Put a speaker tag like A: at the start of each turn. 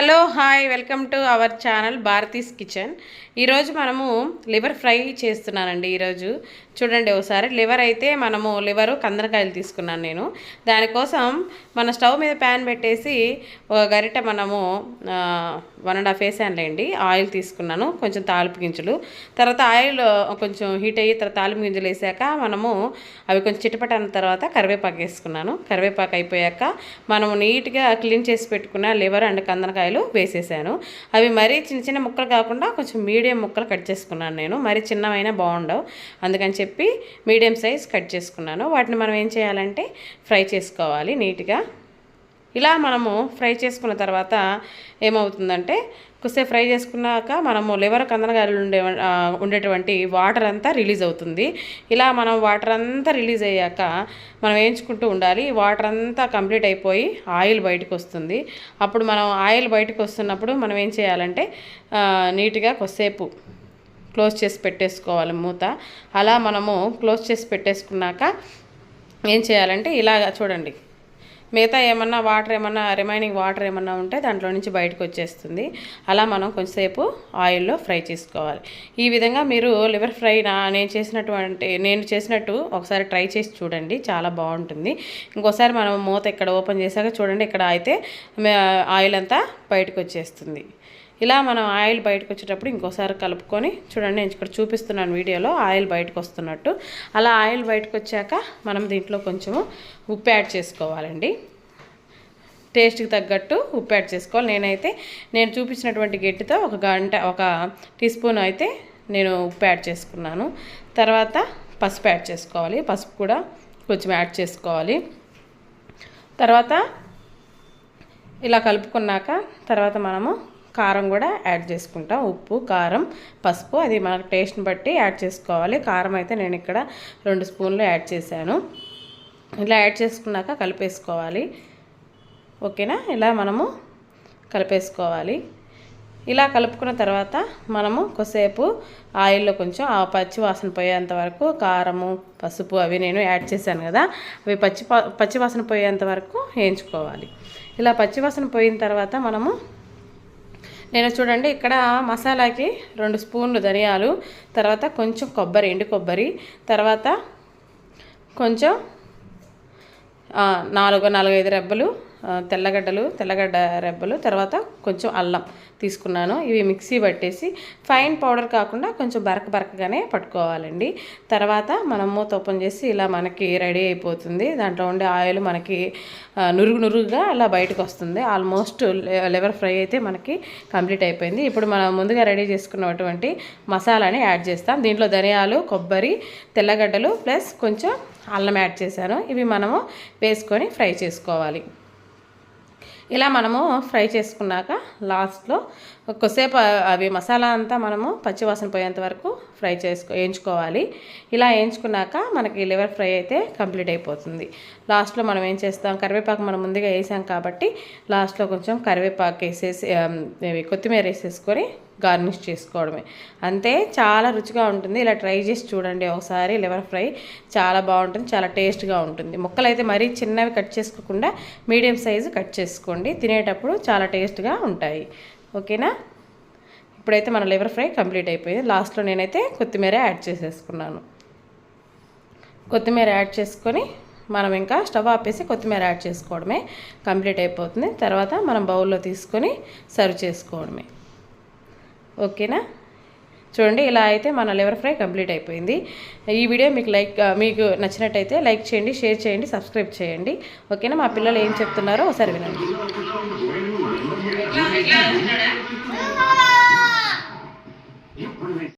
A: Hello hi welcome to our channel Bharathi's kitchen. ఈరోజు మనము liver fry చేస్తున్నానండి ఈరోజు. చూడండి ఒకసారి. లివర్ అయితే మనము లివరు కందరకాయలు తీసుకున్నాను నేను. దానికోసం మన స్టవ్ మీద ప్యాన్ పెట్టేసి ఒక గరిట మనము వన్ అండ్ హాఫ్ వేసానులేండి ఆయిల్ తీసుకున్నాను కొంచెం తాలిపు గింజలు. తర్వాత ఆయిల్ కొంచెం హీట్ అయ్యి తర్వాత తాలిపు గింజలు వేసాక మనము అవి కొంచెం చిటపట తర్వాత కరివేపాకు వేసుకున్నాను. కరివేపాకు అయిపోయాక మనము నీట్గా క్లీన్ చేసి పెట్టుకున్న లివర్ అండ్ కందనకాయలు వేసేసాను. అవి మరీ చిన్న చిన్న ముక్కలు కాకుండా కొంచెం మీడియం ముక్కలు కట్ చేసుకున్నాను నేను. మరీ చిన్నవైనా బాగుండవు. అందుకని చెప్పి మీడియం సైజ్ కట్ చేసుకున్నాను. వాటిని మనం ఏం చేయాలంటే ఫ్రై చేసుకోవాలి నీట్గా. ఇలా మనము ఫ్రై చేసుకున్న తర్వాత ఏమవుతుందంటే కొద్దిసేపు ఫ్రై చేసుకున్నాక మనము లివర్ కందనకాయలు ఉండే ఉండేటువంటి వాటర్ అంతా రిలీజ్ అవుతుంది. ఇలా మనం వాటర్ అంతా రిలీజ్ అయ్యాక మనం వేయించుకుంటూ ఉండాలి. వాటర్ అంతా కంప్లీట్ అయిపోయి ఆయిల్ బయటకు వస్తుంది. అప్పుడు మనం ఆయిల్ బయటకు వస్తున్నప్పుడు మనం ఏం చేయాలంటే నీట్గా కొద్దిసేపు క్లోజ్ చేసి పెట్టేసుకోవాలి మూత. అలా మనము క్లోజ్ చేసి పెట్టేసుకున్నాక ఏం చేయాలంటే ఇలాగ చూడండి. మిగతా ఏమన్నా వాటర్ ఏమన్నా రిమైనింగ్ వాటర్ ఏమన్నా ఉంటే దాంట్లో నుంచి బయటకు వచ్చేస్తుంది. అలా మనం కొంచెంసేపు ఆయిల్లో ఫ్రై చేసుకోవాలి. ఈ విధంగా మీరు లివర్ ఫ్రై నా నేను చేసినటువంటి నేను చేసినట్టు ఒకసారి ట్రై చేసి చూడండి. చాలా బాగుంటుంది. ఇంకోసారి మనం మూత ఇక్కడ ఓపెన్ చేశాక చూడండి ఇక్కడ అయితే ఆయిల్ అంతా బయటకు వచ్చేస్తుంది. ఇలా మనం ఆయిల్ బయటకు వచ్చేటప్పుడు ఇంకోసారి కలుపుకొని చూడండి నేను ఇక్కడ చూపిస్తున్నాను వీడియోలో ఆయిల్ బయటకు వస్తున్నట్టు. అలా ఆయిల్ బయటకు వచ్చాక మనం దీంట్లో కొంచెము ఉప్పు యాడ్ చేసుకోవాలండి. టేస్ట్కి తగ్గట్టు ఉప్పు యాడ్ చేసుకోవాలి. నేనైతే నేను చూపించినటువంటి గట్టితో ఒక గంట ఒక టీ స్పూన్ అయితే నేను ఉప్పు యాడ్ చేసుకున్నాను. తర్వాత పసుపు యాడ్ చేసుకోవాలి. పసుపు కూడా కొంచెం యాడ్ చేసుకోవాలి. తర్వాత ఇలా కలుపుకున్నాక తర్వాత మనము కారం కూడా యాడ్ చేసుకుంటాం. ఉప్పు కారం పసుపు అది మనకు టేస్ట్ని బట్టి యాడ్ చేసుకోవాలి. కారం అయితే నేను ఇక్కడ రెండు స్పూన్లు యాడ్ చేశాను. ఇలా యాడ్ చేసుకున్నాక కలిపేసుకోవాలి. ఓకేనా? ఇలా మనము కలిపేసుకోవాలి. ఇలా కలుపుకున్న తర్వాత మనము కొద్దిసేపు ఆయిల్లో కొంచెం ఆ పచ్చి వాసన పోయేంత వరకు కారము పసుపు అవి నేను యాడ్ చేశాను కదా అవి పచ్చి పచ్చి వాసన పోయేంత వరకు వేయించుకోవాలి. ఇలా పచ్చి వాసన పోయిన తర్వాత మనము నేను చూడండి ఇక్కడ మసాలాకి రెండు స్పూన్లు ధనియాలు తర్వాత కొంచెం కొబ్బరి ఎండు కొబ్బరి తర్వాత కొంచెం నాలుగు నాలుగైదు రెబ్బలు తెల్లగడ్డలు తెల్లగడ్డ రెబ్బలు తర్వాత కొంచెం అల్లం తీసుకున్నాను. ఇవి మిక్సీ పట్టేసి ఫైన్ పౌడర్ కాకుండా కొంచెం బరక బరకగానే పట్టుకోవాలండి. తర్వాత మనం మూత ఓపెన్ చేసి ఇలా మనకి రెడీ అయిపోతుంది. దాంట్లో ఉండే ఆయిల్ మనకి నురుగు నురుగుగా అలా బయటకు వస్తుంది. ఆల్మోస్ట్ లివర్ ఫ్రై అయితే మనకి కంప్లీట్ అయిపోయింది. ఇప్పుడు మనం ముందుగా రెడీ చేసుకున్నటువంటి మసాలాని యాడ్ చేస్తాం. దీంట్లో ధనియాలు కొబ్బరి తెల్లగడ్డలు ప్లస్ కొంచెం అల్లం యాడ్ చేశాను. ఇవి మనము వేసుకొని ఫ్రై చేసుకోవాలి. ఇలా మనము ఫ్రై చేసుకున్నాక లాస్ట్లో కొద్దిసేపు అవి మసాలా అంతా మనము పచ్చివాసన పోయేంత వరకు ఫ్రై చేసుకో వేయించుకోవాలి. ఇలా వేయించుకున్నాక మనకి లివర్ ఫ్రై అయితే కంప్లీట్ అయిపోతుంది. లాస్ట్లో మనం ఏం చేస్తాం కరివేపాకు మనం ముందుగా వేసాం కాబట్టి లాస్ట్లో కొంచెం కరివేపాకు వేసేసి కొత్తిమీర వేసేసుకొని గార్నిష్ చేసుకోవడమే. అంతే చాలా రుచిగా ఉంటుంది. ఇలా ట్రై చేసి చూడండి ఒకసారి. లివర్ ఫ్రై చాలా బాగుంటుంది. చాలా టేస్ట్గా ఉంటుంది. ముక్కలు అయితే మరీ చిన్నవి కట్ చేసుకోకుండా మీడియం సైజు కట్ చేసుకోండి. తినేటప్పుడు చాలా టేస్ట్గా ఉంటాయి. ఓకేనా? ఇప్పుడైతే మన లివర్ ఫ్రై కంప్లీట్ అయిపోయింది. లాస్ట్లో నేనైతే కొత్తిమీర యాడ్ చేసేసుకున్నాను. కొత్తిమీర యాడ్ చేసుకొని మనం ఇంకా స్టవ్ ఆపేసి కొత్తిమీర యాడ్ చేసుకోవడమే కంప్లీట్ అయిపోతుంది. తర్వాత మనం బౌల్లో తీసుకొని సర్వ్ చేసుకోవడమే. ఓకేనా? చూడండి ఇలా అయితే మన లివర్ ఫ్రై కంప్లీట్ అయిపోయింది. ఈ వీడియో మీకు లైక్ మీకు నచ్చినట్టయితే లైక్ చేయండి షేర్ చేయండి సబ్స్క్రైబ్ చేయండి. ఓకేనా? మా పిల్లలు ఏం చెప్తున్నారో ఒకసారి వినండి.